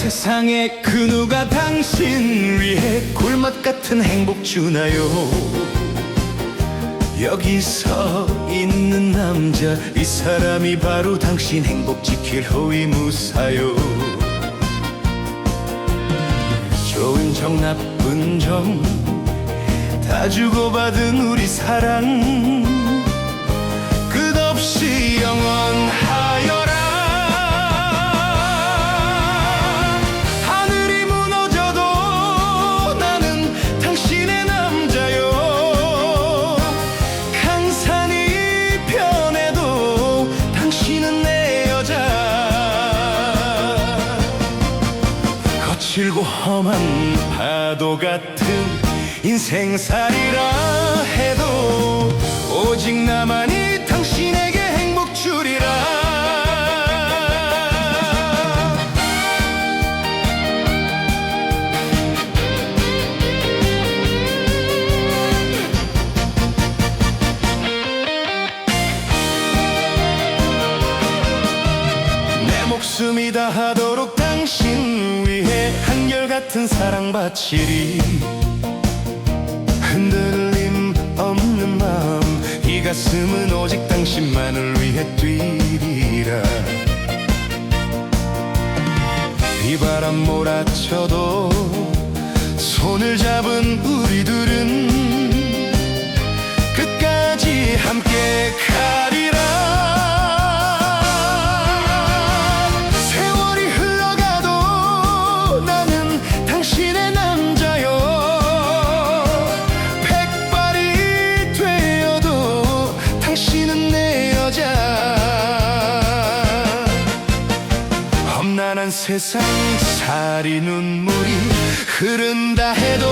세상에 그 누가 당신 위해 꿀맛 같은 행복 주나요? 여기 서 있는 남자 이 사람이 바로 당신 행복 지킬 호위 무사요. 좋은 정 나쁜 정 다 주고받은 우리 사랑 거칠고 험한 파도 같은 인생살이라 목숨이 다하도록 당신 위해 한결같은 사랑 바치리. 흔들림 없는 마음 이 가슴은 오직 당신만을 위해 뛰리라. 비바람 몰아쳐도 손을 잡은 우리 둘은 끝까지 함께 가 험난한 세상 살이 눈물이 흐른다 해도